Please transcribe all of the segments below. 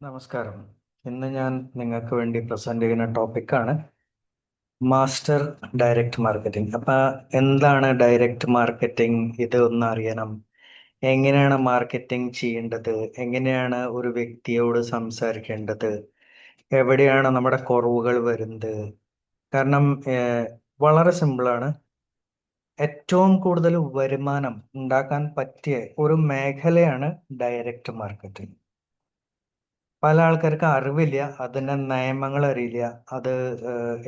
നമസ്കാരം. ഇന്ന് ഞാൻ നിങ്ങൾക്ക് വേണ്ടി പ്രസന്റ് ചെയ്യുന്ന ടോപ്പിക്കാണ് മാസ്റ്റർ ഡയറക്റ്റ് മാർക്കറ്റിംഗ് അപ്പൊ എന്താണ് ഡയറക്റ്റ് മാർക്കറ്റിംഗ് ഇത് ഒന്ന് അറിയണം. എങ്ങനെയാണ് മാർക്കറ്റിംഗ് ചെയ്യേണ്ടത്? എങ്ങനെയാണ് ഒരു വ്യക്തിയോട് സംസാരിക്കേണ്ടത്? എവിടെയാണ് നമ്മുടെ കുറവുകൾ വരുന്നത്? കാരണം വളരെ സിമ്പിളാണ് ഏറ്റവും കൂടുതൽ വരുമാനം ഉണ്ടാക്കാൻ പറ്റിയ ഒരു മേഖലയാണ് ഡയറക്റ്റ് മാർക്കറ്റിംഗ് പല ആൾക്കാർക്ക് അറിവില്ല അതിന്റെ നിയമങ്ങൾ അറിയില്ല അത്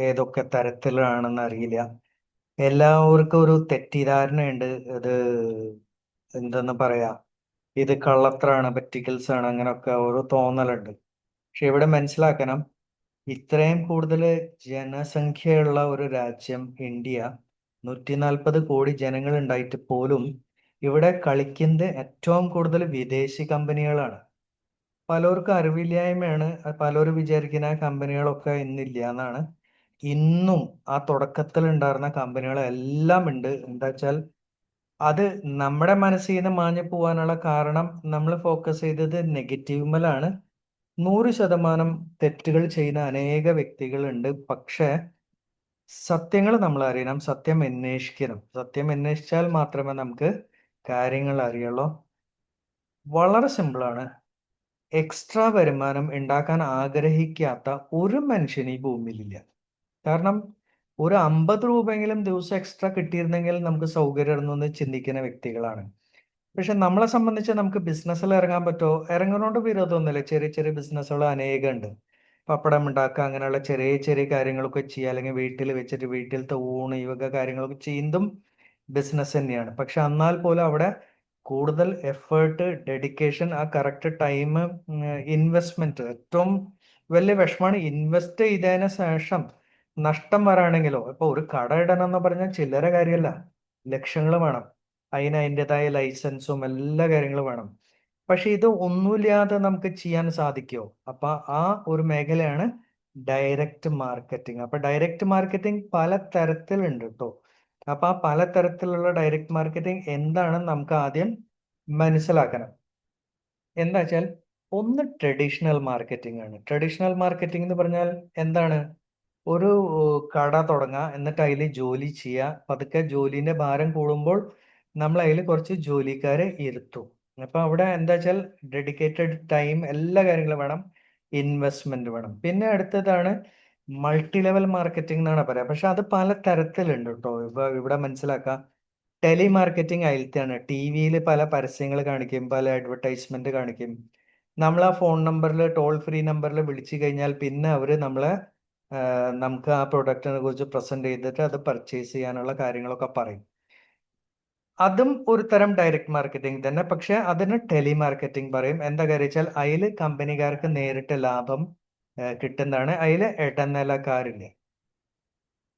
ഏതൊക്കെ തരത്തിലാണെന്ന് അറിയില്ല. എല്ലാവർക്കും ഒരു തെറ്റിദ്ധാരണയുണ്ട്. ഇത് എന്തെന്ന് പറയാ ഇത് കള്ളത്രാണ് പറ്റിക്കൽസ് ആണ് അങ്ങനെയൊക്കെ ഒരു തോന്നലുണ്ട്. പക്ഷെ ഇവിടെ മനസ്സിലാക്കണം ഇത്രയും കൂടുതൽ ജനസംഖ്യയുള്ള ഒരു രാജ്യം ഇന്ത്യ നൂറ്റി നാൽപ്പത് കോടി ജനങ്ങൾ ഉണ്ടായിട്ട് പോലും ഇവിടെ കളിക്കുന്നത് ഏറ്റവും കൂടുതൽ വിദേശി കമ്പനികളാണ്. പലർക്കും അറിവില്ലായ്മയാണ്. പലരും വിചാരിക്കുന്ന ആ കമ്പനികളൊക്കെ ഇന്നില്ല എന്നാണ്. ഇന്നും ആ തുടക്കത്തിൽ ഉണ്ടായിരുന്ന കമ്പനികളെല്ലാം ഉണ്ട്. എന്താ വെച്ചാൽ അത് നമ്മുടെ മനസ്സിൽ നിന്ന് മാഞ്ഞു പോകാനുള്ള കാരണം നമ്മൾ ഫോക്കസ് ചെയ്തത് നെഗറ്റീവുമലാണ് നൂറ് ശതമാനം തെറ്റുകൾ ചെയ്യുന്ന അനേക വ്യക്തികളുണ്ട്. പക്ഷേ സത്യങ്ങൾ നമ്മൾ അറിയണം സത്യം അന്വേഷിക്കണം. സത്യം അന്വേഷിച്ചാൽ മാത്രമേ നമുക്ക് കാര്യങ്ങൾ അറിയുള്ളൂ. വളരെ സിമ്പിളാണ് എക്സ്ട്രാ വരുമാനം ഉണ്ടാക്കാൻ ആഗ്രഹിക്കാത്ത ഒരു മനുഷ്യൻ ഈ ഭൂമിയിലില്ല. കാരണം ഒരു അമ്പത് രൂപയെങ്കിലും ദിവസം എക്സ്ട്രാ കിട്ടിയിരുന്നെങ്കിൽ നമുക്ക് സൗകര്യമായിരുന്നു എന്ന് ചിന്തിക്കുന്ന വ്യക്തികളാണ്. പക്ഷെ നമ്മളെ സംബന്ധിച്ച് നമുക്ക് ബിസിനസ്സിൽ ഇറങ്ങാൻ പറ്റുമോ ഇറങ്ങുന്നതുകൊണ്ട് വിരോധമൊന്നുമില്ല. ചെറിയ ചെറിയ ബിസിനസ്സുകൾ അനേകം ഉണ്ട് പപ്പടം ഉണ്ടാക്കുക അങ്ങനെയുള്ള ചെറിയ ചെറിയ കാര്യങ്ങളൊക്കെ ചെയ്യുക. അല്ലെങ്കിൽ വീട്ടിൽ വെച്ചിട്ട് വീട്ടിലത്തെ ഊണ് ഇവക കാര്യങ്ങളൊക്കെ ചെയ്യുന്നതും ബിസിനസ് തന്നെയാണ്. പക്ഷെ എന്നാൽ പോലും അവിടെ കൂടുതൽ എഫേർട്ട് ഡെഡിക്കേഷൻ ആ കറക്റ്റ് ടൈം ഇൻവെസ്റ്റ്മെന്റ് ഏറ്റവും വലിയ വിഷമാണ് ഇൻവെസ്റ്റ് ചെയ്തതിന് ശേഷം നഷ്ടം വരാണെങ്കിലോ ഇപ്പൊ ഒരു കട ഇടണം എന്ന് പറഞ്ഞാൽ ചില്ലറ കാര്യമല്ല. ലക്ഷങ്ങൾ വേണം. അതിന് അതിന്റെതായ ലൈസൻസും എല്ലാ കാര്യങ്ങളും വേണം. പക്ഷെ ഇത് ഒന്നുമില്ലാതെ നമുക്ക് ചെയ്യാൻ സാധിക്കുമോ അപ്പൊ ആ ഒരു മേഖലയാണ് ഡയറക്റ്റ് മാർക്കറ്റിംഗ് അപ്പൊ ഡയറക്റ്റ് മാർക്കറ്റിംഗ് പല തരത്തിലുണ്ട് കേട്ടോ അപ്പൊ ആ പല തരത്തിലുള്ള ഡയറക്റ്റ് മാർക്കറ്റിംഗ് എന്താണെന്ന് നമുക്ക് ആദ്യം മനസ്സിലാക്കണം. എന്താ വെച്ചാൽ ഒന്ന് ട്രഡീഷണൽ മാർക്കറ്റിംഗ് ആണ്. ട്രഡീഷണൽ മാർക്കറ്റിംഗ് എന്ന് പറഞ്ഞാൽ എന്താണ്? ഒരു കട തുടങ്ങുക എന്നിട്ട് അതിൽ ജോലി ചെയ്യുക പതുക്കെ ജോലിന്റെ ഭാരം കൂടുമ്പോൾ നമ്മൾ അതിൽ കുറച്ച് ജോലിക്കാരെ ഇരുത്തും. അപ്പൊ അവിടെ എന്താ വെച്ചാൽ ഡെഡിക്കേറ്റഡ് ടൈം എല്ലാ കാര്യങ്ങളും വേണം. ഇൻവെസ്റ്റ്മെന്റ് വേണം. പിന്നെ അടുത്തതാണ് മൾട്ടി ലെവൽ മാർക്കറ്റിംഗ് എന്നാണ് പറയാം പക്ഷെ അത് പല തരത്തിലുണ്ട് കേട്ടോ. ഇപ്പൊ ഇവിടെ മനസ്സിലാക്കാം. ടെലി മാർക്കറ്റിംഗ് അതിലത്തെയാണ് ടി വിയിൽ പല പരസ്യങ്ങൾ കാണിക്കും പല അഡ്വർടൈസ്മെന്റ് കാണിക്കും. നമ്മൾ ആ ഫോൺ നമ്പറിൽ ടോൾ ഫ്രീ നമ്പറിൽ വിളിച്ചു കഴിഞ്ഞാൽ പിന്നെ അവർ നമ്മളെ നമുക്ക് ആ പ്രൊഡക്റ്റിനെ കുറിച്ച് പ്രസന്റ് ചെയ്തിട്ട് അത് പർച്ചേസ് ചെയ്യാനുള്ള കാര്യങ്ങളൊക്കെ പറയും. അതും ഒരു തരം ഡയറക്റ്റ് മാർക്കറ്റിംഗ് തന്നെ. പക്ഷെ അതിന് ടെലി മാർക്കറ്റിംഗ് പറയും. എന്താ കാര്യം വെച്ചാൽ അതിൽ കമ്പനിക്കാർക്ക് നേരിട്ട് ലാഭം കിട്ടുന്നതാണ്. അതിൽ ഇടനിലക്കാരില്ലേ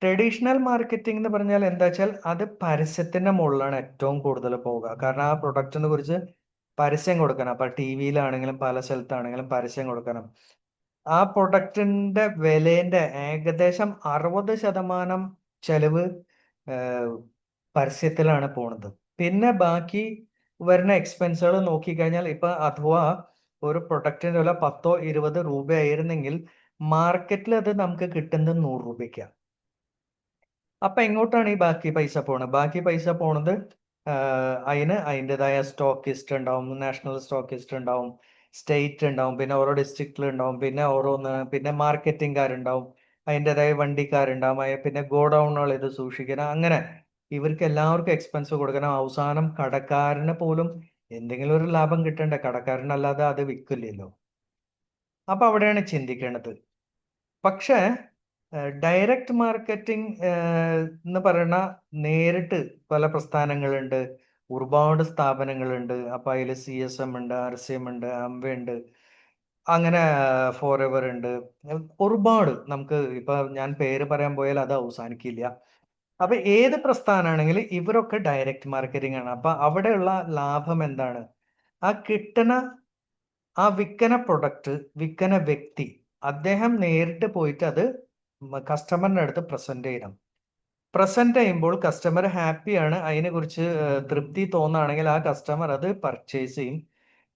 ട്രഡീഷണൽ മാർക്കറ്റിംഗ് എന്ന് പറഞ്ഞാൽ എന്താ വെച്ചാൽ അത് പരസ്യത്തിന്റെ മുകളിലാണ് ഏറ്റവും കൂടുതൽ പോവുക. കാരണം ആ പ്രൊഡക്റ്റിനെ കുറിച്ച് പരസ്യം കൊടുക്കണം. അപ്പൊ ടി വിയിലാണെങ്കിലും പല സ്ഥലത്താണെങ്കിലും പരസ്യം കൊടുക്കണം. ആ പ്രൊഡക്റ്റിന്റെ വിലേന്റെ ഏകദേശം അറുപത് ശതമാനം ചെലവ് പരസ്യത്തിലാണ് പോണത്. പിന്നെ ബാക്കി വരുന്ന എക്സ്പെൻസുകൾ നോക്കിക്കഴിഞ്ഞാൽ ഇപ്പൊ അഥവാ ഒരു പ്രൊഡക്റ്റിന്റെ വില പത്തോ ഇരുപത് രൂപ ആയിരുന്നെങ്കിൽ മാർക്കറ്റിൽ അത് നമുക്ക് കിട്ടുന്നത് നൂറ് രൂപയ്ക്കാണ് അപ്പൊ എങ്ങോട്ടാണ് ഈ ബാക്കി പൈസ പോണത്? ബാക്കി പൈസ പോണത് അതിന് അതിന്റെതായ സ്റ്റോക്കിസ്റ്റ് ഉണ്ടാവും നാഷണൽ സ്റ്റോക്കിസ്റ്റ് ഉണ്ടാവും സ്റ്റേറ്റ് ഉണ്ടാവും പിന്നെ ഓരോ ഡിസ്ട്രിക്റ്റിൽ ഉണ്ടാവും പിന്നെ ഓരോന്ന് പിന്നെ മാർക്കറ്റിംഗുകാരുണ്ടാവും അതിന്റെതായ വണ്ടിക്കാരുണ്ടാവും പിന്നെ ഗോഡൗണുകൾ ഇത് സൂക്ഷിക്കണം അങ്ങനെ ഇവർക്ക് എല്ലാവർക്കും എക്സ്പെൻസ് കൊടുക്കണം. അവസാനം കടക്കാരന് പോലും എന്തെങ്കിലും ഒരു ലാഭം കിട്ടണ്ടേ? കടക്കാരനല്ലാതെ അത് വിൽക്കില്ലല്ലോ അപ്പൊ അവിടെയാണ് ചിന്തിക്കേണ്ടത് പക്ഷെ ഡയറക്റ്റ് മാർക്കറ്റിംഗ് എന്ന് പറയുന്ന നേരിട്ട് പല പ്രസ്ഥാനങ്ങളുണ്ട്. ഒരുപാട് സ്ഥാപനങ്ങളുണ്ട്. അപ്പൊ അതിൽ സി എസ് എം ഉണ്ട് ആർ സി എം ഉണ്ട് അംവെ ഉണ്ട്. അങ്ങനെ ഫോർ എവർ ഉണ്ട്. ഒരുപാട്. നമുക്ക് ഇപ്പൊ ഞാൻ പേര് പറയാൻ പോയാൽ അത് അവസാനിക്കില്ല. അപ്പൊ ഏത് പ്രസ്ഥാനമാണെങ്കിലും ഇവരൊക്കെ ഡയറക്റ്റ് മാർക്കറ്റിംഗ് ആണ്. അപ്പൊ അവിടെയുള്ള ലാഭം എന്താണ്? ആ കിട്ടണ ആ വിൽക്കന പ്രൊഡക്റ്റ് വിൽക്കന വ്യക്തി അദ്ദേഹം നേരിട്ട് പോയിട്ട് അത് കസ്റ്റമറിന്റെ അടുത്ത് പ്രസന്റ് ചെയ്യണം. പ്രസന്റ് ചെയ്യുമ്പോൾ കസ്റ്റമർ ഹാപ്പിയാണ് അതിനെ കുറിച്ച് തൃപ്തി തോന്നുകയാണെങ്കിൽ ആ കസ്റ്റമർ അത് പർച്ചേസ് ചെയ്യും.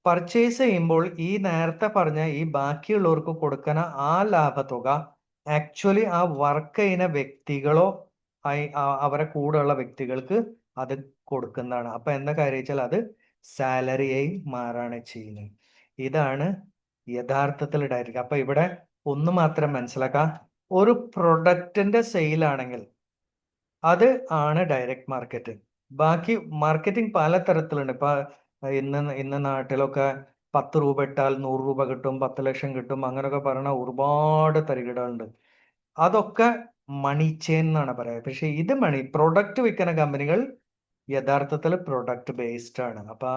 പർച്ചേസ് ചെയ്യുമ്പോൾ ഈ നേരത്തെ പറഞ്ഞ ഈ ബാക്കിയുള്ളവർക്ക് കൊടുക്കുന്ന ആ ലാഭത്തുക ആക്ച്വലി ആ വർക്ക് ചെയ്യുന്ന വ്യക്തികളോ അവരെ കൂടെയുള്ള വ്യക്തികൾക്ക് അത് കൊടുക്കുന്നതാണ്. അപ്പൊ എന്താ കാര്യം വെച്ചാൽ അത് സാലറിയായി മാറാണ് ചെയ്യുന്നത്. ഇതാണ് യഥാർത്ഥത്തിൽ ഡയറക്റ്റ് അപ്പൊ ഇവിടെ ഒന്ന് മാത്രം മനസ്സിലാക്കാം ഒരു പ്രൊഡക്റ്റിന്റെ സെയിൽ ആണെങ്കിൽ അത് ആണ് ഡയറക്റ്റ് മാർക്കറ്റ്. ബാക്കി മാർക്കറ്റിംഗ് പല തരത്തിലുണ്ട്. ഇപ്പൊ ഇന്ന് ഇന്ന് നാട്ടിലൊക്കെ പത്ത് രൂപ ഇട്ടാൽ നൂറ് രൂപ കിട്ടും പത്ത് ലക്ഷം കിട്ടും അങ്ങനെയൊക്കെ പറയുന്ന ഒരുപാട് തരികിടകളുണ്ട്. അതൊക്കെ മണി ചെയിൻ എന്നാണ് പറയുക പക്ഷെ ഇത് മണി പ്രൊഡക്റ്റ് വിൽക്കുന്ന കമ്പനികൾ യഥാർത്ഥത്തിൽ പ്രൊഡക്റ്റ് ബേസ്ഡ് ആണ്. അപ്പൊ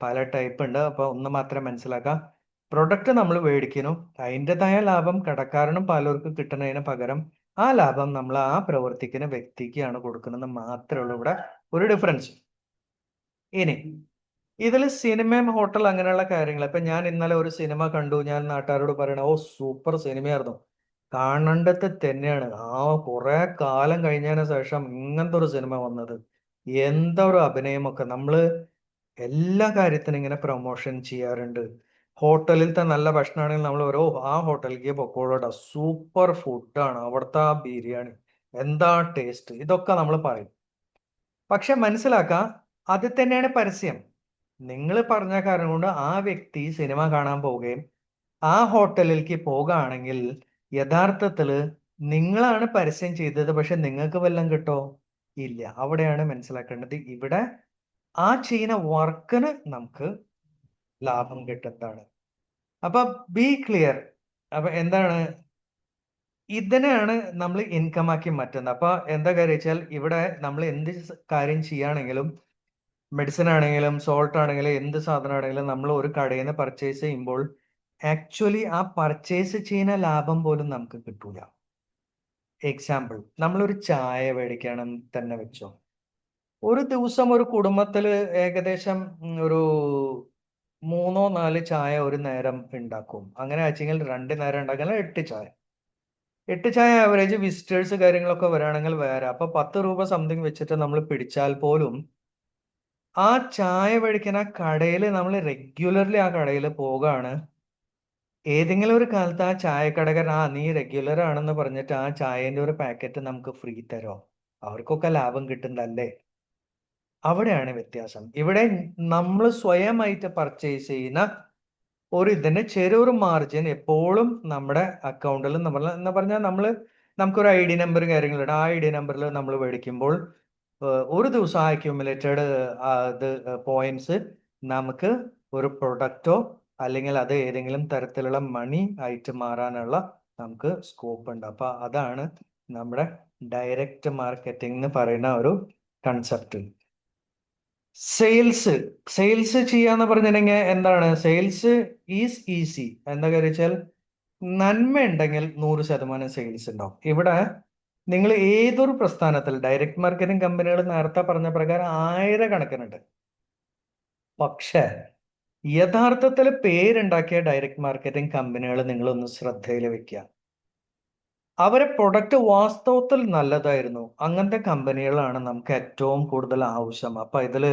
പല ടൈപ്പ് ഉണ്ട്. അപ്പൊ ഒന്ന് മാത്രം മനസ്സിലാക്കാം. പ്രൊഡക്റ്റ് നമ്മൾ മേടിക്കുന്നു. അതിന്റെതായ ലാഭം കടക്കാരനും പലർക്കും കിട്ടുന്നതിന് പകരം ആ ലാഭം നമ്മൾ ആ പ്രവർത്തിക്കുന്ന വ്യക്തിക്കാണ് കൊടുക്കുന്നത് മാത്രമേ ഉള്ളൂ. ഇവിടെ ഒരു ഡിഫറൻസ് ഇനി ഇതിൽ സിനിമയും ഹോട്ടൽ അങ്ങനെയുള്ള കാര്യങ്ങൾ ഇപ്പൊ ഞാൻ ഇന്നലെ ഒരു സിനിമ കണ്ടു. ഞാൻ നാട്ടുകാരോട് പറയണ ഓ സൂപ്പർ സിനിമയായിരുന്നു കാണേണ്ടത് തന്നെയാണ്. ആ കുറെ കാലം കഴിഞ്ഞതിന് ശേഷം ഇങ്ങനത്തെ ഒരു സിനിമ വന്നത്. എന്താ ഒരു അഭിനയമൊക്കെ. നമ്മൾ എല്ലാ കാര്യത്തിനും ഇങ്ങനെ പ്രൊമോഷൻ ചെയ്യാറുണ്ട്. ഹോട്ടലിലത്തെ നല്ല ഭക്ഷണമാണെങ്കിൽ നമ്മൾ ഓരോ ആ ഹോട്ടലിലേക്ക് പൊക്കോളൂട്ടോ. സൂപ്പർ ഫുഡാണ് അവിടുത്തെ ആ ബിരിയാണി. എന്താ ടേസ്റ്റ് ഇതൊക്കെ നമ്മൾ പറയും. പക്ഷെ മനസ്സിലാക്കാം അത് തന്നെയാണ് പരസ്യം. നിങ്ങൾ പറഞ്ഞ കാരണം കൊണ്ട് ആ വ്യക്തി സിനിമ കാണാൻ പോവുകയും ആ ഹോട്ടലിലേക്ക് പോകുകയാണെങ്കിൽ യഥാർത്ഥത്തിൽ നിങ്ങളാണ് പരസ്യം ചെയ്തത് പക്ഷെ നിങ്ങൾക്ക് വല്ലതും കിട്ടോ? ഇല്ല. അവിടെയാണ് മനസ്സിലാക്കേണ്ടത്. ഇവിടെ ആ ചെയ്യുന്ന വർക്കിന് നമുക്ക് ലാഭം കിട്ടുന്നതാണ്. അപ്പൊ ബി ക്ലിയർ അപ്പൊ എന്താണ്? ഇതിനെയാണ് നമ്മൾ ഇൻകം ആക്കി മാറ്റുന്നത്. അപ്പൊ എന്താ കാര്യം വെച്ചാൽ ഇവിടെ നമ്മൾ എന്ത് കാര്യം ചെയ്യുകയാണെങ്കിലും മെഡിസിൻ ആണെങ്കിലും സോൾട്ട് ആണെങ്കിലും എന്ത് സാധനം ആണെങ്കിലും നമ്മൾ ഒരു കടയിൽ നിന്ന് പർച്ചേസ് ചെയ്യുമ്പോൾ ആക്ച്വലി ആ പർച്ചേസ് ചെയ്യുന്ന ലാഭം പോലും നമുക്ക് കിട്ടൂല. എക്സാമ്പിൾ നമ്മളൊരു ചായ മേടിക്കണം തന്നെ വെച്ചോ. ഒരു ദിവസം ഒരു കുടുംബത്തിൽ ഏകദേശം ഒരു മൂന്നോ നാല് ചായ ഒരു നേരം ഉണ്ടാക്കും. അങ്ങനെ വെച്ചെങ്കിൽ രണ്ട് നേരം ഉണ്ടാക്കാൻ എട്ട് ചായ. എട്ട് ചായ ആവറേജ് വിസിറ്റേഴ്സ് കാര്യങ്ങളൊക്കെ വരാണെങ്കിൽ വേറെ. അപ്പൊ പത്ത് രൂപ സംതിങ് വെച്ചിട്ട് നമ്മൾ പിടിച്ചാൽ പോലും ആ ചായ മേടിക്കുന്ന കടയിൽ നമ്മൾ റെഗുലർലി ആ കടയിൽ പോകാണ്. ഏതെങ്കിലും ഒരു കാലത്ത് ആ ചായക്കടകൻ ആ നീ റെഗുലർ ആണെന്ന് പറഞ്ഞിട്ട് ആ ചായന്റെ ഒരു പാക്കറ്റ് നമുക്ക് ഫ്രീ തരോ? അവർക്കൊക്കെ ലാഭം കിട്ടുന്നല്ലേ അവിടെയാണ് വ്യത്യാസം. ഇവിടെ നമ്മൾ സ്വയമായിട്ട് പർച്ചേസ് ചെയ്യുന്ന ഒരു ഇതിന്റെ ചെറിയൊരു മാർജിൻ എപ്പോഴും നമ്മുടെ അക്കൗണ്ടിൽ നമ്മൾ എന്ന് പറഞ്ഞാൽ നമ്മൾ നമുക്കൊരു ഐ ഡി നമ്പർ കാര്യങ്ങളുണ്ട് ആ ഐ ഡി നമ്പറിൽ നമ്മൾ മേടിക്കുമ്പോൾ ഒരു ദിവസം ആക്യുമുലേറ്റഡ് അത് പോയിന്റ്സ് നമുക്ക് ഒരു പ്രൊഡക്റ്റോ അല്ലെങ്കിൽ അത് ഏതെങ്കിലും തരത്തിലുള്ള മണി ആയിട്ട് മാറാനുള്ള നമുക്ക് സ്കോപ്പ് ഉണ്ട്. അപ്പൊ അതാണ് നമ്മുടെ ഡയറക്റ്റ് മാർക്കറ്റിംഗ് എന്ന് പറയുന്ന ഒരു കൺസെപ്റ്റ് സെയിൽസ് സെയിൽസ് ചെയ്യാന്ന് പറഞ്ഞിട്ടുണ്ടെങ്കിൽ എന്താണ്? സെയിൽസ് ഈസ് ഈസി എന്താ വെച്ചാൽ നന്മ ഉണ്ടെങ്കിൽ നൂറ് ശതമാനം സെയിൽസ് ഉണ്ടാവും. ഇവിടെ നിങ്ങൾ ഏതൊരു പ്രസ്ഥാനത്തിൽ ഡയറക്റ്റ് മാർക്കറ്റിംഗ് കമ്പനികൾ നേരത്തെ പറഞ്ഞ പ്രകാരം ആയിരക്കണക്കിനുണ്ട് പക്ഷേ യഥാർത്ഥത്തിൽ പേരുണ്ടാക്കിയ ഡയറക്റ്റ് മാർക്കറ്റിംഗ് കമ്പനികൾ നിങ്ങളൊന്ന് ശ്രദ്ധയിൽ വെക്കുക. അവരെ പ്രൊഡക്റ്റ് വാസ്തവത്തിൽ നല്ലതായിരുന്നു. അങ്ങനത്തെ കമ്പനികളാണ് നമുക്ക് ഏറ്റവും കൂടുതൽ ആവശ്യം. അപ്പൊ ഇതിൽ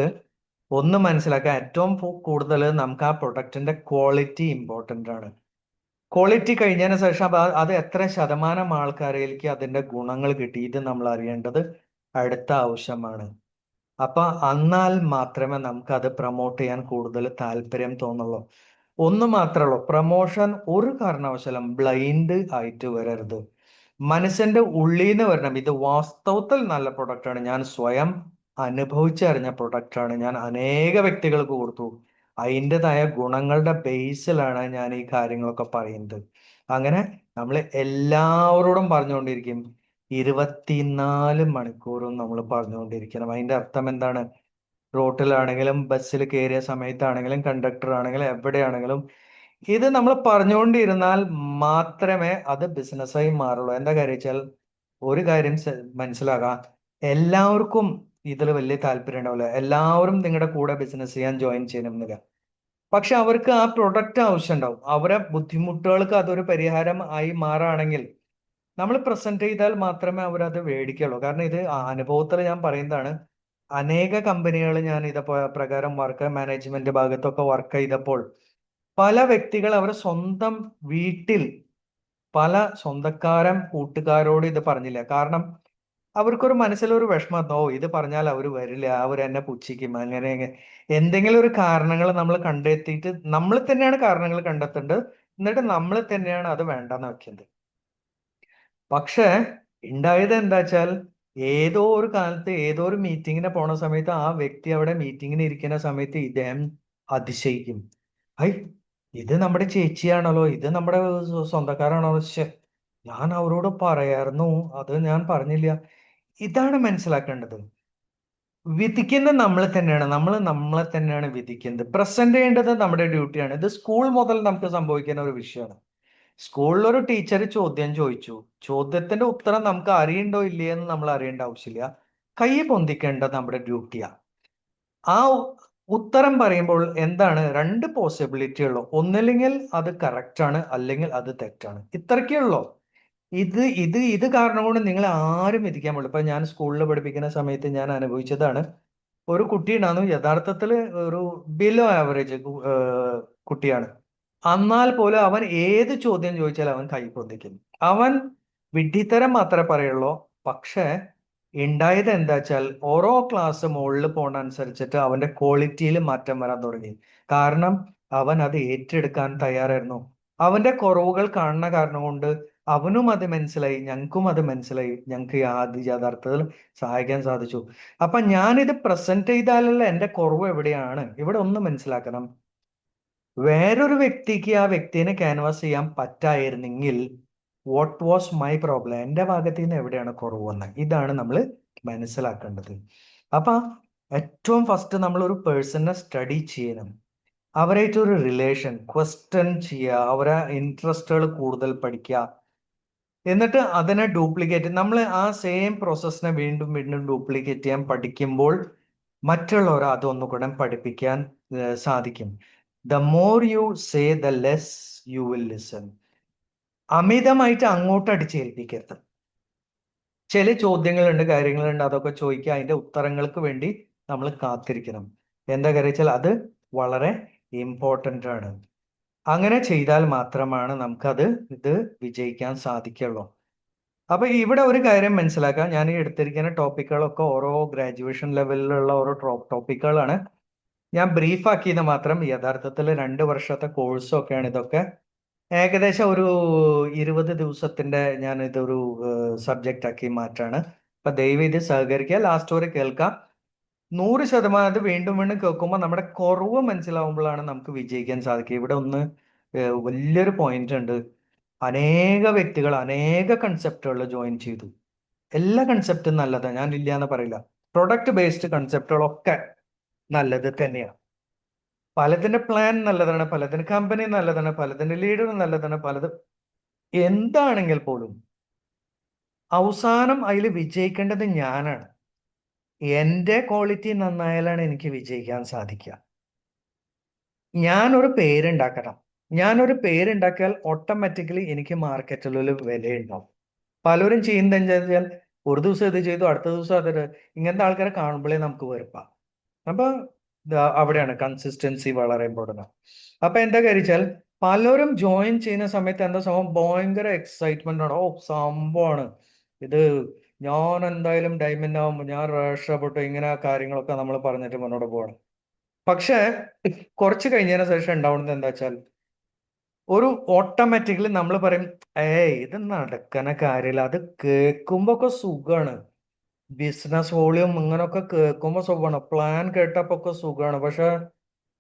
ഒന്ന് മനസ്സിലാക്കുക ഏറ്റവും കൂടുതൽ നമുക്ക് ആ പ്രൊഡക്റ്റിന്റെ ക്വാളിറ്റി ഇമ്പോർട്ടന്റ് ആണ്. ക്വാളിറ്റി കഴിഞ്ഞതിന് ശേഷം അത് എത്ര ശതമാനം ആൾക്കാരിലേക്ക് അതിന്റെ ഗുണങ്ങൾ കിട്ടി ഇത് നമ്മൾ അറിയേണ്ടത് അടുത്ത ആവശ്യമാണ്. അപ്പൊ എന്നാൽ മാത്രമേ നമുക്ക് അത് പ്രൊമോട്ട് ചെയ്യാൻ കൂടുതൽ താല്പര്യം തോന്നുള്ളൂ. ഒന്ന് മാത്രമേ പ്രൊമോഷൻ ഒരു കാരണവശാലും ബ്ലൈൻഡ് ആയിട്ട് വരരുത്. മനസ്സിന്റെ ഉള്ളിൽ നിന്ന് വരണം. ഇത് വാസ്തവത്തിൽ നല്ല പ്രൊഡക്റ്റ് ആണ്. ഞാൻ സ്വയം അനുഭവിച്ചറിഞ്ഞ പ്രൊഡക്റ്റ് ആണ്. ഞാൻ അനേക വ്യക്തികൾക്ക് കൊടുത്തു. അതിന്റെതായ ഗുണങ്ങളുടെ ബേസിലാണ് ഞാൻ ഈ കാര്യങ്ങളൊക്കെ പറയുന്നത്. അങ്ങനെ നമ്മൾ എല്ലാവരോടും പറഞ്ഞുകൊണ്ടിരിക്കും. ഇരുപത്തിനാല് മണിക്കൂറും നമ്മൾ പറഞ്ഞുകൊണ്ടിരിക്കണം. അതിന്റെ അർത്ഥം എന്താണ്? റോട്ടിലാണെങ്കിലും ബസ്സിൽ കയറിയ സമയത്താണെങ്കിലും കണ്ടക്ടർ ആണെങ്കിലും എവിടെയാണെങ്കിലും ഇത് നമ്മൾ പറഞ്ഞുകൊണ്ടിരുന്നാൽ മാത്രമേ അത് ബിസിനസ്സായി മാറുള്ളൂ. എന്താ കാര്യം വെച്ചാൽ ഒരു കാര്യം മനസ്സിലാകാം എല്ലാവർക്കും ഇതിൽ വലിയ താല്പര്യം ഉണ്ടാവില്ല. എല്ലാവരും നിങ്ങളുടെ കൂടെ ബിസിനസ് ചെയ്യാൻ ജോയിൻ ചെയ്യണമെന്നില്ല പക്ഷെ അവർക്ക് ആ പ്രൊഡക്റ്റ് ആവശ്യമുണ്ടാവും അവരെ ബുദ്ധിമുട്ടുകൾക്ക് അതൊരു പരിഹാരം ആയി മാറുകയാണെങ്കിൽ നമ്മൾ പ്രസന്റ് ചെയ്താൽ മാത്രമേ അവർ അത് മേടിക്കുള്ളൂ കാരണം ഇത് അനുഭവത്തിൽ ഞാൻ പറയുന്നതാണ് അനേക കമ്പനികൾ ഞാൻ ഇത് പ്രകാരം വർക്ക് മാനേജ്മെന്റ് ഭാഗത്തൊക്കെ വർക്ക് ചെയ്തപ്പോൾ പല വ്യക്തികൾ അവർ സ്വന്തം വീട്ടിൽ പല സ്വന്തക്കാരൻ കൂട്ടുകാരോട് ഇത് പറഞ്ഞില്ല. കാരണം അവർക്കൊരു മനസ്സിലൊരു വിഷമം ഓ ഇത് പറഞ്ഞാൽ അവർ വരില്ല അവർ എന്നെ പുച്ഛിക്കും. അങ്ങനെ എന്തെങ്കിലും ഒരു കാരണങ്ങൾ നമ്മൾ കണ്ടെത്തിയിട്ട് നമ്മൾ തന്നെയാണ് കാരണങ്ങൾ കണ്ടെത്തേണ്ടത്. എന്നിട്ട് നമ്മൾ തന്നെയാണ് അത് വേണ്ടെന്ന് വെക്കുന്നത് പക്ഷെ ഉണ്ടായത് എന്താ വെച്ചാൽ ഏതോ ഒരു കാലത്ത് ഏതോ ഒരു മീറ്റിങ്ങിന് പോണ സമയത്ത് ആ വ്യക്തി അവിടെ മീറ്റിങ്ങിന് ഇരിക്കുന്ന സമയത്ത് ഇദ്ദേഹം അതിശയിക്കും. ഐ ഇത് നമ്മുടെ ചേച്ചിയാണല്ലോ ഇത് നമ്മുടെ സ്വന്തക്കാരാണോ ശ്ശെ ഞാൻ അവരോട് പറയായിരുന്നു അത് ഞാൻ പറഞ്ഞില്ല. ഇതാണ് മനസ്സിലാക്കേണ്ടത്. വിധിക്കുന്നത് നമ്മൾ തന്നെയാണ് നമ്മൾ നമ്മളെ തന്നെയാണ് വിധിക്കുന്നത്. പ്രസന്റ് ചെയ്യേണ്ടത് നമ്മുടെ ഡ്യൂട്ടിയാണ് ഇത് സ്കൂൾ മുതൽ നമുക്ക് സംഭവിക്കുന്ന ഒരു വിഷയമാണ്. സ്കൂളിൽ ഒരു ടീച്ചർ ചോദ്യം ചോദിച്ചു. ചോദ്യത്തിന്റെ ഉത്തരം നമുക്ക് അറിയണ്ടോ ഇല്ലേ എന്ന് നമ്മൾ അറിയേണ്ട ആവശ്യമില്ല. കൈ പൊന്തിക്കേണ്ടത് നമ്മുടെ ഡ്യൂട്ടിയാ. ആ ഉത്തരം പറയുമ്പോൾ എന്താണ്? രണ്ട് പോസിബിലിറ്റി ഉള്ളു. ഒന്നില്ലെങ്കിൽ അത് കറക്റ്റ് ആണ് അല്ലെങ്കിൽ അത് തെറ്റാണ്. ഇത്രക്കേ ഉള്ളൂ. ഇത് ഇത് ഇത് കാരണം കൊണ്ട് നിങ്ങൾ ആരും വിധിക്കാൻ പാടില്ല ഇപ്പൊ ഞാൻ സ്കൂളിൽ പഠിപ്പിക്കുന്ന സമയത്ത് ഞാൻ അനുഭവിച്ചതാണ്. ഒരു കുട്ടി ഉണ്ടായിരുന്നു. യഥാർത്ഥത്തിൽ ഒരു ബിലോ ആവറേജ് കുട്ടിയാണ്. എന്നാൽ പോലും അവൻ ഏത് ചോദ്യം ചോദിച്ചാലും അവൻ കൈ പൊന്തിക്കും. അവൻ വിഡ്ഢിത്തരം മാത്രമേ പറയുള്ളൂ. പക്ഷേ ഉണ്ടായത് എന്താ വെച്ചാൽ ഓരോ ക്ലാസ് മുകളിൽ പോണ അനുസരിച്ചിട്ട് അവന്റെ ക്വാളിറ്റിയിൽ മാറ്റം വരാൻ തുടങ്ങി. കാരണം അവൻ അത് ഏറ്റെടുക്കാൻ തയ്യാറായിരുന്നു. അവന്റെ കുറവുകൾ കാണുന്ന കാരണം കൊണ്ട് അവനും അത് മനസ്സിലായി ഞങ്ങൾക്കും അത് മനസ്സിലായി. ഞങ്ങൾക്ക് ആദ്യ യഥാർത്ഥത്തിൽ സഹായിക്കാൻ സാധിച്ചു. അപ്പൊ ഞാനിത് പ്രസന്റ് ചെയ്താലല്ല എന്റെ കുറവ് എവിടെയാണ്? ഇവിടെ ഒന്ന് മനസ്സിലാക്കണം. വേറൊരു വ്യക്തിക്ക് ആ വ്യക്തിനെ ക്യാൻവാസ് ചെയ്യാൻ പറ്റായിരുന്നെങ്കിൽ വാട്ട് വാസ് മൈ പ്രോബ്ലം എന്റെ ഭാഗത്ത് നിന്ന് എവിടെയാണ് കുറവ് വന്നത്? ഇതാണ് നമ്മൾ മനസ്സിലാക്കേണ്ടത്. അപ്പൊ ഏറ്റവും ഫസ്റ്റ് നമ്മൾ ഒരു പേഴ്സണെ സ്റ്റഡി ചെയ്യണം. അവരായിട്ട് ഒരു റിലേഷൻ ക്വസ്റ്റ്യൻ ചെയ്യുക അവരെ ഇൻട്രസ്റ്റുകൾ കൂടുതൽ പഠിക്കുക എന്നിട്ട് അതിനെ ഡ്യൂപ്ലിക്കേറ്റ് നമ്മൾ ആ സെയിം പ്രോസസ്സിനെ വീണ്ടും വീണ്ടും ഡ്യൂപ്ലിക്കേറ്റ് ചെയ്യാൻ പഠിക്കുമ്പോൾ മറ്റുള്ളവർ അതൊന്നുകൂടെ പഠിപ്പിക്കാൻ സാധിക്കും. The more you say the less you will listen അമിതമായിട്ട് അങ്ങോട്ട് അടിച്ചേൽപ്പിക്കരുത്. ചില ചോദ്യങ്ങളുണ്ട് കാര്യങ്ങളുണ്ട് അതൊക്കെ ചോദിക്കുക അതിന്റെ ഉത്തരങ്ങൾക്ക് വേണ്ടി നമ്മൾ കാത്തിരിക്കണം. എന്താ കാര്യം വെച്ചാൽ അത് വളരെ ഇമ്പോർട്ടന്റ് ആണ്. അങ്ങനെ ചെയ്താൽ മാത്രമാണ് നമുക്കത് ഇത് വിജയിക്കാൻ സാധിക്കുള്ളൂ. അപ്പൊ ഇവിടെ ഒരു കാര്യം മനസ്സിലാക്കാം. ഞാൻ ഈ എടുത്തിരിക്കുന്ന ടോപ്പിക്കുകളൊക്കെ ഓരോ ഗ്രാജുവേഷൻ ലെവലിലുള്ള ഓരോ ടോപ്പിക്കുകളാണ് ഞാൻ ബ്രീഫ് ആക്കിയത് മാത്രം യഥാർത്ഥത്തിൽ രണ്ട് വർഷത്തെ കോഴ്സൊക്കെയാണ് ഇതൊക്കെ. ഏകദേശം ഒരു ഇരുപത് ദിവസത്തിന്റെ ഞാൻ ഇതൊരു സബ്ജക്റ്റ് ആക്കി മാറ്റാണ്. അപ്പൊ ദയവ് ഇത് സഹകരിക്കുക. ലാസ്റ്റ് വരെ കേൾക്കാം. നൂറ് ശതമാനം അത് വീണ്ടും വീണ്ടും കേൾക്കുമ്പോൾ നമ്മുടെ കുറവ് മനസ്സിലാവുമ്പോഴാണ് നമുക്ക് വിജയിക്കാൻ സാധിക്കുക. ഇവിടെ ഒന്ന് വലിയൊരു പോയിന്റ് ഉണ്ട്. അനേക വ്യക്തികൾ അനേക കൺസെപ്റ്റുകൾ ജോയിൻ ചെയ്തു. എല്ലാ കൺസെപ്റ്റും നല്ലതാണ്. ഞാൻ ഇല്ല എന്ന് പറയില്ല. പ്രൊഡക്റ്റ് ബേസ്ഡ് കൺസെപ്റ്റുകളൊക്കെ നല്ലത് തന്നെയാണ് പലതിന്റെ പ്ലാൻ നല്ലതാണ് പലതിന് കമ്പനി നല്ലതാണ് പലതിന്റെ ലീഡർ നല്ലതാണ് പലത്. എന്താണെങ്കിൽ പോലും അവസാനം അതിൽ വിജയിക്കേണ്ടത് ഞാനാണ്. എന്റെ ക്വാളിറ്റി നന്നായാലാണ് എനിക്ക് വിജയിക്കാൻ സാധിക്കുക. ഞാനൊരു പേരുണ്ടാക്കണം. ഞാനൊരു പേരുണ്ടാക്കിയാൽ ഓട്ടോമാറ്റിക്കലി എനിക്ക് മാർക്കറ്റിൽ ഒരു വിലയുണ്ടാവും. പലരും ചെയ്യുന്നത് എന്താ ഒരു ദിവസം ഇത് ചെയ്തു അടുത്ത ദിവസം അത് ഇങ്ങനത്തെ ആൾക്കാരെ കാണുമ്പോഴേ നമുക്ക് വെറുപ്പാം. അപ്പൊ അവിടെയാണ് കൺസിസ്റ്റൻസി വളരെ ഇമ്പോർട്ടന്റ് ആണ് അപ്പൊ എന്താ കഴിച്ചാൽ പലരും ജോയിൻ ചെയ്യുന്ന സമയത്ത് എന്താ സംഭവം? ഭയങ്കര എക്സൈറ്റ്മെന്റ് ആണ്. ഓ സംഭവമാണ് ഇത് ഞാൻ എന്തായാലും ഡയമണ്ട് ആവും. ഞാൻ രക്ഷപ്പെട്ടു. ഇങ്ങനെ കാര്യങ്ങളൊക്കെ നമ്മൾ പറഞ്ഞിട്ട് മുന്നോട്ട് പോകണം പക്ഷെ കുറച്ച് കഴിഞ്ഞതിന് ശേഷം ഉണ്ടാവുന്നത് എന്താ വെച്ചാൽ ഒരു ഓട്ടോമാറ്റിക്കലി നമ്മൾ പറയും ഏയ് ഇത് നടക്കുന്ന കാര്യമില്ല. അത് കേൾക്കുമ്പോ ഒക്കെ സുഖമാണ് ബിസിനസ് വോളിയം ഇങ്ങനൊക്കെ കേൾക്കുമ്പോ സുഖമാണ് പ്ലാൻ കേട്ടപ്പോ ഒക്കെ സുഖമാണ് പക്ഷെ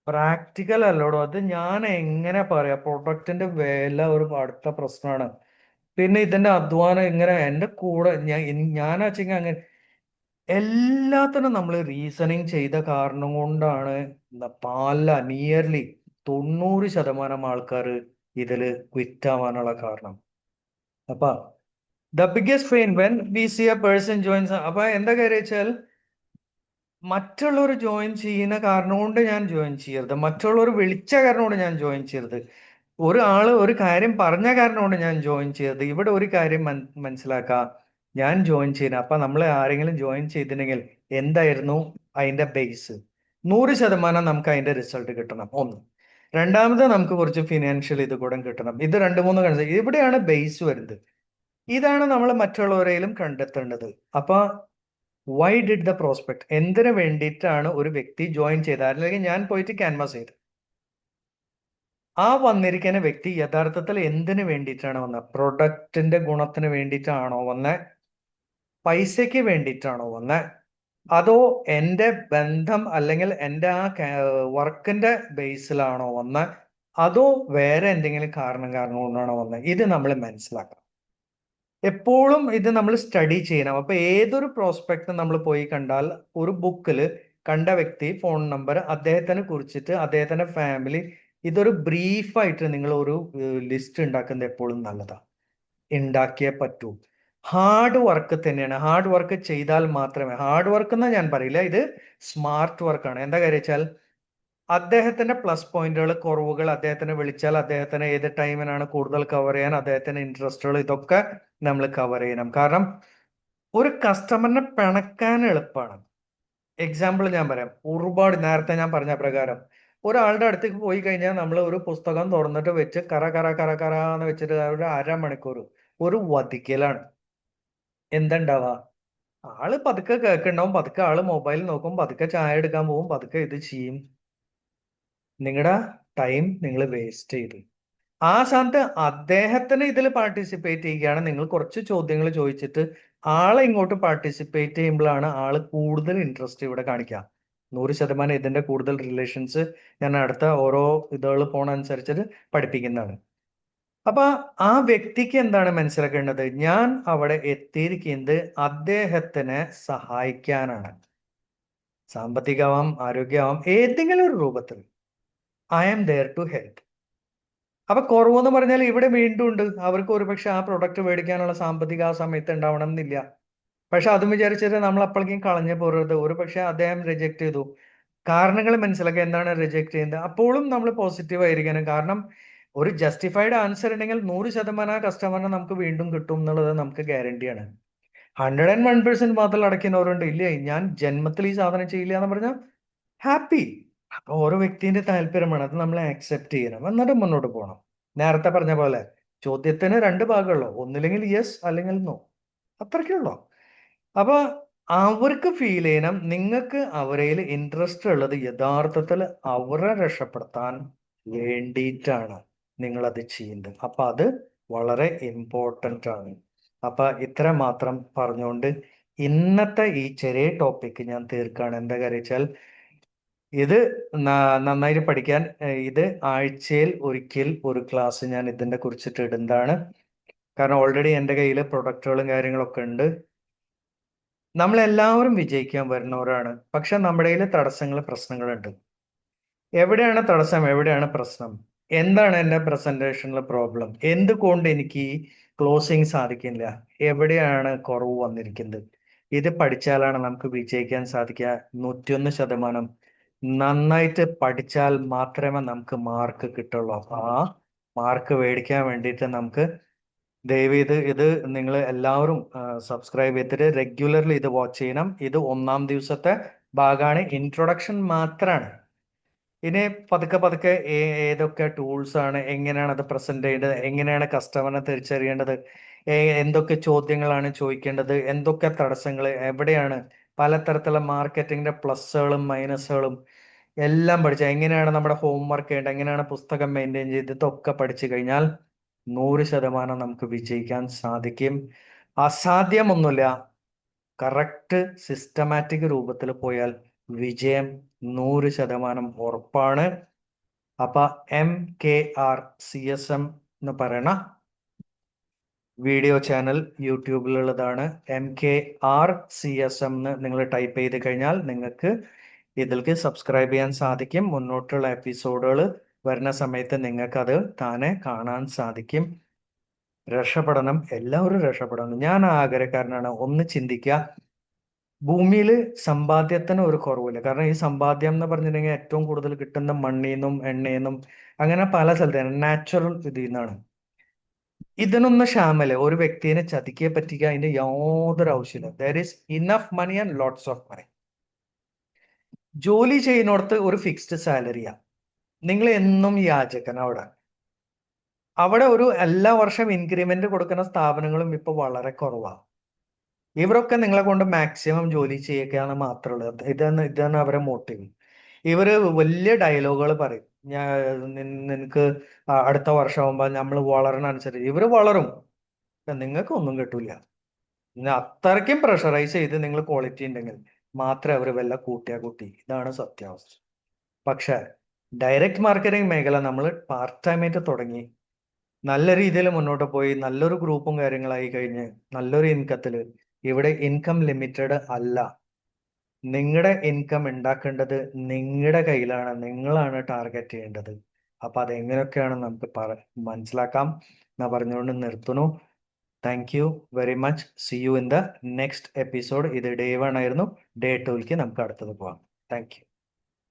പ്രാക്ടിക്കൽ അല്ലടോ. അത് ഞാൻ എങ്ങനെ പറയാ പ്രൊഡക്റ്റിന്റെ വില ഒരു അടുത്ത പ്രശ്നമാണ് പിന്നെ ഇതിന്റെ അധ്വാനം ഇങ്ങനെ എന്റെ കൂടെ ഞാൻ ഞാൻ വെച്ചെങ്കിൽ അങ്ങനെ എല്ലാത്തിനും നമ്മൾ റീസണിങ് ചെയ്ത കാരണം കൊണ്ടാണ് പല നിയർലി തൊണ്ണൂറ് ശതമാനം ആൾക്കാർ ഇതിൽ ക്വിറ്റ് ആവാനുള്ള കാരണം. അപ്പൊ the biggest pain when we see a person joins അപ്പൊ എന്താ കാര്യം വെച്ചാൽ മറ്റുള്ളവർ ജോയിൻ ചെയ്യുന്ന കാരണം കൊണ്ട് ഞാൻ ജോയിൻ ചെയ്യരുത്. മറ്റുള്ളവർ വിളിച്ച കാരണം കൊണ്ട് ഞാൻ ജോയിൻ ചെയ്യരുത്. ഒരാൾ ഒരു കാര്യം പറഞ്ഞ കാരണം കൊണ്ട് ഞാൻ ജോയിൻ ചെയ്യരുത്. ഇവിടെ ഒരു കാര്യം മനസ്സിലാക്കാം. ഞാൻ ജോയിൻ ചെയ്യുന്നത് അപ്പൊ നമ്മൾ ആരെങ്കിലും ജോയിൻ ചെയ്തിട്ടുണ്ടെങ്കിൽ എന്തായിരുന്നു? അതിന്റെ ബേസ് നൂറ് ശതമാനം നമുക്ക് അതിന്റെ റിസൾട്ട് കിട്ടണം. ഒന്ന്. രണ്ടാമത് നമുക്ക് കുറച്ച് ഫിനാൻഷ്യൽ ഇത് കൂടെ കിട്ടണം. ഇത് രണ്ട് മൂന്ന് കൺസെപ്റ്റ് ഇവിടെയാണ് ബേസ് വരുന്നത്. ഇതാണ് നമ്മൾ മറ്റുള്ളവരെയും കണ്ടെത്തേണ്ടത്. അപ്പൊ വൈ ഡിഡ് ദ പ്രോസ്പെക്ട് എന്തിനു വേണ്ടിയിട്ടാണ് ഒരു വ്യക്തി ജോയിൻ ചെയ്ത അല്ലെങ്കിൽ ഞാൻ പോയിട്ട് ക്യാൻവാസ് ചെയ്ത് ആ വന്നിരിക്കുന്ന വ്യക്തി യഥാർത്ഥത്തിൽ എന്തിനു വേണ്ടിയിട്ടാണ് വന്നത്? പ്രൊഡക്റ്റിന്റെ ഗുണത്തിന് വേണ്ടിയിട്ടാണോ വന്നത് പൈസയ്ക്ക് വേണ്ടിയിട്ടാണോ വന്നത് അതോ എന്റെ ബന്ധം അല്ലെങ്കിൽ എന്റെ ആ വർക്കിന്റെ ബേസിലാണോ വന്നത് അതോ വേറെ എന്തെങ്കിലും കാരണം കാരണം കൊണ്ടാണോ വന്നത് ഇത് നമ്മൾ മനസ്സിലാക്കണം. എപ്പോഴും ഇത് നമ്മൾ സ്റ്റഡി ചെയ്യണം. അപ്പൊ ഏതൊരു പ്രോസ്പെക്ട് നമ്മൾ പോയി കണ്ടാൽ ഒരു ബുക്കിൽ കണ്ട വ്യക്തി ഫോൺ നമ്പർ അദ്ദേഹത്തിനെ കുറിച്ചിട്ട് അദ്ദേഹത്തിന്റെ ഫാമിലി ഇതൊരു ബ്രീഫായിട്ട് നിങ്ങൾ ഒരു ലിസ്റ്റ് ഉണ്ടാക്കുന്നത് എപ്പോഴും നല്ലതാണ് ഉണ്ടാക്കിയേ പറ്റൂ. ഹാർഡ് വർക്ക് തന്നെയാണ്. ഹാർഡ് വർക്ക് ചെയ്താൽ മാത്രമേ ഹാർഡ് വർക്ക് എന്ന് ഞാൻ പറയില്ല ഇത് സ്മാർട്ട് വർക്കാണ് എന്താ കാര്യം വെച്ചാൽ അദ്ദേഹത്തിന്റെ പ്ലസ് പോയിന്റുകൾ കുറവുകൾ അദ്ദേഹത്തിനെ വിളിച്ചാൽ അദ്ദേഹത്തിന് ഏത് ടൈമിനാണ് കൂടുതൽ കവർ ചെയ്യാൻ അദ്ദേഹത്തിന്റെ ഇൻട്രസ്റ്റുകൾ ഇതൊക്കെ നമ്മൾ കവർ ചെയ്യണം. കാരണം ഒരു കസ്റ്റമറിനെ പിണക്കാൻ എളുപ്പമാണ്. എക്സാമ്പിൾ ഞാൻ പറയാം. ഒരുപാട് നേരത്തെ ഞാൻ പറഞ്ഞ പ്രകാരം ഒരാളുടെ അടുത്തേക്ക് പോയി കഴിഞ്ഞാൽ നമ്മൾ ഒരു പുസ്തകം തുറന്നിട്ട് വെച്ച് കറ കറ കറ കറ എന്ന് വെച്ചിട്ട് ഒരു അരമണിക്കൂർ ഒരു വധിക്കലാണ്. എന്തുണ്ടാവുക ആൾ പതുക്കെ കേൾക്കണ്ടാവും പതുക്കെ ആൾ മൊബൈൽ നോക്കും പതുക്കെ ചായ എടുക്കാൻ പോകും പതുക്കെ ഇത് ചെയ്യും. നിങ്ങളുടെ ടൈം നിങ്ങൾ വേസ്റ്റ് ചെയ്തു. ആ സ്ഥാനത്ത് അദ്ദേഹത്തിന് ഇതിൽ പാർട്ടിസിപ്പേറ്റ് ചെയ്യുകയാണ്. നിങ്ങൾ കുറച്ച് ചോദ്യങ്ങൾ ചോദിച്ചിട്ട് ആളെ ഇങ്ങോട്ട് പാർട്ടിസിപ്പേറ്റ് ചെയ്യുമ്പോഴാണ് ആൾ കൂടുതൽ ഇൻട്രസ്റ്റ് ഇവിടെ കാണിക്കുക. നൂറ് ശതമാനം ഇതിന്റെ കൂടുതൽ റിലേഷൻസ് ഞാൻ അടുത്ത ഓരോ ഇതുകൾ പോണ അനുസരിച്ചിട്ട് പഠിപ്പിക്കുന്നതാണ്. അപ്പൊ ആ വ്യക്തിക്ക് എന്താണ് മനസ്സിലാക്കേണ്ടത്? ഞാൻ അവിടെ എത്തിയിരിക്കുന്നത് അദ്ദേഹത്തിനെ സഹായിക്കാനാണ്. സാമ്പത്തികമാവാം ആരോഗ്യമാവാം ഏതെങ്കിലും ഒരു രൂപത്തിൽ. I am there to help അപ്പൊ കുറവെന്ന് പറഞ്ഞാൽ ഇവിടെ വീണ്ടും ഉണ്ട് അവർക്ക് ഒരുപക്ഷെ ആ പ്രൊഡക്റ്റ് മേടിക്കാനുള്ള സാമ്പത്തിക ആ സമയത്ത് ഉണ്ടാവണം എന്നില്ല. പക്ഷെ അതും വിചാരിച്ചിട്ട് നമ്മൾ അപ്പോഴേക്കും കളഞ്ഞു പോരരുത് ഒരു പക്ഷെ അദ്ദേഹം റിജക്ട് ചെയ്തു. കാരണങ്ങൾ മനസ്സിലാക്കുക എന്താണ് റിജക്ട് ചെയ്യുന്നത്. അപ്പോഴും നമ്മൾ പോസിറ്റീവ് ആയിരിക്കണം. കാരണം ഒരു ജസ്റ്റിഫൈഡ് ആൻസർ ഉണ്ടെങ്കിൽ നൂറ് ശതമാനം ആ കസ്റ്റമറിനെ നമുക്ക് വീണ്ടും കിട്ടും എന്നുള്ളത് നമുക്ക് ഗ്യാരണ്ടിയാണ് ഹൺഡ്രഡ് ആൻഡ് വൺ പെർസെന്റ് മാത്രം അടയ്ക്കുന്നവരുണ്ട്. ഇല്ലേ? ഞാൻ ജന്മത്തിൽ ഈ സാധനം ചെയ്യില്ല എന്ന് പറഞ്ഞാൽ ഹാപ്പി അപ്പൊ ഓരോ വ്യക്തിന്റെ താല്പര്യമാണ് അത് നമ്മൾ ആക്സെപ്റ്റ് ചെയ്യണം എന്നിട്ട് മുന്നോട്ട് പോകണം. നേരത്തെ പറഞ്ഞ പോലെ ചോദ്യത്തിന് രണ്ട് ഭാഗമുള്ളൂ ഒന്നില്ലെങ്കിൽ യെസ് അല്ലെങ്കിൽ നോ അത്രയ്ക്കുള്ളൂ അപ്പൊ അവർക്ക് ഫീൽ ചെയ്യണം നിങ്ങൾക്ക് അവരയിൽ ഇൻട്രസ്റ്റ് ഉള്ളത് യഥാർത്ഥത്തിൽ അവരെ രക്ഷപ്പെടുത്താൻ വേണ്ടിയിട്ടാണ് നിങ്ങൾ അത് ചെയ്യുന്നത്. അപ്പൊ അത് വളരെ ഇമ്പോർട്ടന്റ് ആണ്. അപ്പൊ ഇത്ര മാത്രം പറഞ്ഞുകൊണ്ട് ഇന്നത്തെ ഈ ചെറിയ ടോപ്പിക്ക് ഞാൻ തീർക്കുകയാണ് എന്താ കാര്യം വെച്ചാൽ ഇത് നന്നായിട്ട് പഠിക്കാൻ ഇത് ആഴ്ചയിൽ ഒരിക്കൽ ഒരു ക്ലാസ് ഞാൻ ഇതിന്റെ കുറിച്ചിട്ട് ഇടുന്നതാണ്. കാരണം ഓൾറെഡി എന്റെ കയ്യിൽ പ്രൊഡക്റ്റുകളും കാര്യങ്ങളൊക്കെ ഉണ്ട്. നമ്മളെല്ലാവരും വിജയിക്കാൻ വരുന്നവരാണ്. പക്ഷെ നമ്മുടെ കയ്യിൽ തടസ്സങ്ങൾ പ്രശ്നങ്ങളുണ്ട്. എവിടെയാണ് തടസ്സം? എവിടെയാണ് പ്രശ്നം? എന്താണ് എന്റെ പ്രസന്റേഷനിലെ പ്രോബ്ലം എന്തുകൊണ്ട് എനിക്ക് ക്ലോസിങ് സാധിക്കില്ല? എവിടെയാണ് കുറവ് വന്നിരിക്കുന്നത്? ഇത് പഠിച്ചാലാണ് നമുക്ക് വിജയിക്കാൻ സാധിക്കുക. നൂറ്റിയൊന്ന് ശതമാനം നന്നായിട്ട് പഠിച്ചാൽ മാത്രമേ നമുക്ക് മാർക്ക് കിട്ടുള്ളൂ. ആ മാർക്ക് മേടിക്കാൻ വേണ്ടിയിട്ട് നമുക്ക് ദയവ് ഇത് ഇത് നിങ്ങൾ എല്ലാവരും സബ്സ്ക്രൈബ് ചെയ്തിട്ട് റെഗുലർലി ഇത് വാച്ച് ചെയ്യണം. ഇത് ഒന്നാം ദിവസത്തെ ഭാഗമാണ്. ഇൻട്രൊഡക്ഷൻ മാത്രമാണ് ഇനി പതുക്കെ പതുക്കെ ഏതൊക്കെ ടൂൾസ് ആണ് എങ്ങനെയാണ് അത് പ്രസന്റ് ചെയ്യേണ്ടത് എങ്ങനെയാണ് കസ്റ്റമറിനെ തിരിച്ചറിയേണ്ടത് എന്തൊക്കെ ചോദ്യങ്ങളാണ് ചോദിക്കേണ്ടത് എന്തൊക്കെ തടസ്സങ്ങൾ എവിടെയാണ് പലതരത്തിലുള്ള മാർക്കറ്റിങ്ങിന്റെ പ്ലസ്സുകളും മൈനസുകളും എല്ലാം പഠിച്ച എങ്ങനെയാണ് നമ്മുടെ ഹോംവർക്ക് ചെയ്യേണ്ടത്? എങ്ങനെയാണ് പുസ്തകം മെയിന്റെയിൻ ചെയ്ത് ഇതൊക്കെ പഠിച്ചു കഴിഞ്ഞാൽ നൂറ് ശതമാനം നമുക്ക് വിജയിക്കാൻ സാധിക്കും. അസാധ്യമൊന്നുമില്ല. കറക്റ്റ് സിസ്റ്റമാറ്റിക് രൂപത്തിൽ പോയാൽ വിജയം നൂറ് ശതമാനം ഉറപ്പാണ്. അപ്പൊ M K R C S M എന്ന് പറയണ video channel യൂട്യൂബിലുള്ളതാണ്. M K R C S M എന്ന് നിങ്ങൾ ടൈപ്പ് ചെയ്ത് കഴിഞ്ഞാൽ നിങ്ങൾക്ക് ഇതിലേക്ക് സബ്സ്ക്രൈബ് ചെയ്യാൻ സാധിക്കും. മുന്നോട്ടുള്ള എപ്പിസോഡുകൾ വരുന്ന സമയത്ത് നിങ്ങൾക്കത് താനെ കാണാൻ സാധിക്കും. രക്ഷപ്പെടണം. എല്ലാവരും രക്ഷപ്പെടണം. ഞാൻ ആഗ്രഹക്കാരനാണ്. ഒന്ന് ചിന്തിക്കുക ഭൂമിയിൽ സമ്പാദ്യത്തിന് ഒരു കുറവില്ല. കാരണം ഈ സമ്പാദ്യം എന്ന് പറഞ്ഞിട്ടുണ്ടെങ്കിൽ ഏറ്റവും കൂടുതൽ കിട്ടുന്ന മണ്ണിൽ നിന്നും എണ്ണയിൽ നിന്നും അങ്ങനെ പല സ്ഥലത്താണ് നാച്ചുറൽ ഇതിൽ നിന്നാണ്. ഇതിനൊന്നും ക്ഷാമല്ല ഒരു വ്യക്തിയെ ചതിക്കേ പറ്റിക്ക അതിന്റെ യാതൊരു ആവശ്യമില്ല. There is enough money and lots of money ജോലി ചെയ്യുന്നിടത്ത് ഒരു ഫിക്സ്ഡ് സാലറിയാ നിങ്ങൾ എന്നും യാചകൻ അവിടെ. അവിടെ ഒരു എല്ലാ വർഷം ഇൻക്രിമെന്റ് കൊടുക്കുന്ന സ്ഥാപനങ്ങളും ഇപ്പൊ വളരെ കുറവാണ് ഇവരൊക്കെ നിങ്ങളെ കൊണ്ട് മാക്സിമം ജോലി ചെയ്യുകയാണ് മാത്രമുള്ളത് ഇതാണ് ഇതാണ് അവരെ മോട്ടീവ് ഇവർ വലിയ ഡയലോഗുകൾ പറയും. ഞാൻ നിനക്ക് അടുത്ത വർഷമാകുമ്പോൾ നമ്മൾ വളരണനുസരിച്ച് ഇവർ വളരും. നിങ്ങൾക്ക് ഒന്നും കിട്ടൂല. പിന്നെ അത്രയ്ക്കും പ്രഷറൈസ് ചെയ്ത് നിങ്ങൾ ക്വാളിറ്റി ഉണ്ടെങ്കിൽ മാത്രമേ അവർ വല്ല കൂട്ടിയാ കൂട്ടി. ഇതാണ് സത്യാവസ്ഥ. പക്ഷെ ഡയറക്റ്റ് മാർക്കറ്റിംഗ് മേഖല നമ്മൾ പാർട്ട് ടൈം ആയിട്ട് തുടങ്ങി നല്ല രീതിയിൽ മുന്നോട്ട് പോയി നല്ലൊരു ഗ്രൂപ്പും കാര്യങ്ങളായി കഴിഞ്ഞ് നല്ലൊരു ഇൻകത്തിൽ ഇവിടെ ഇൻകം ലിമിറ്റഡ് അല്ല. നിങ്ങളുടെ ഇൻകം ഉണ്ടാക്കേണ്ടത് നിങ്ങളുടെ കയ്യിലാണ്. നിങ്ങളാണ് ടാർഗറ്റ് ചെയ്യേണ്ടത്. അപ്പൊ അതെങ്ങനെയൊക്കെയാണ് നമുക്ക് പറ മനസ്സിലാക്കാം. എന്നാ പറഞ്ഞുകൊണ്ട് നിർത്തുന്നു. Thank you very much see you in the next episode ഇത് ഡേ വൺ ആയിരുന്നു. ഡേ ടുവിലേക്ക് നമുക്ക് അടുത്തത് പോവാം. Thank you